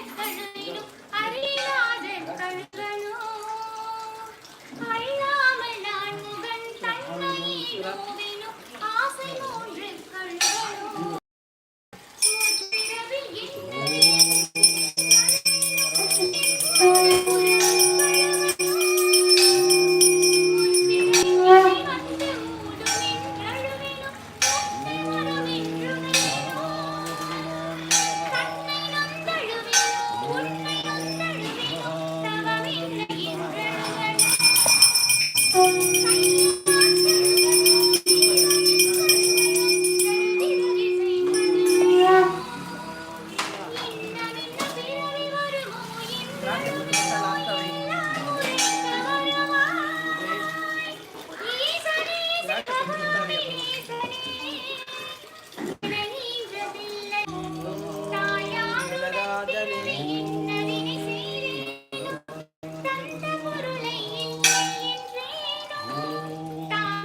ఎక్కడ నేను అరియాదెక్కడను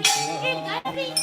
頑張れ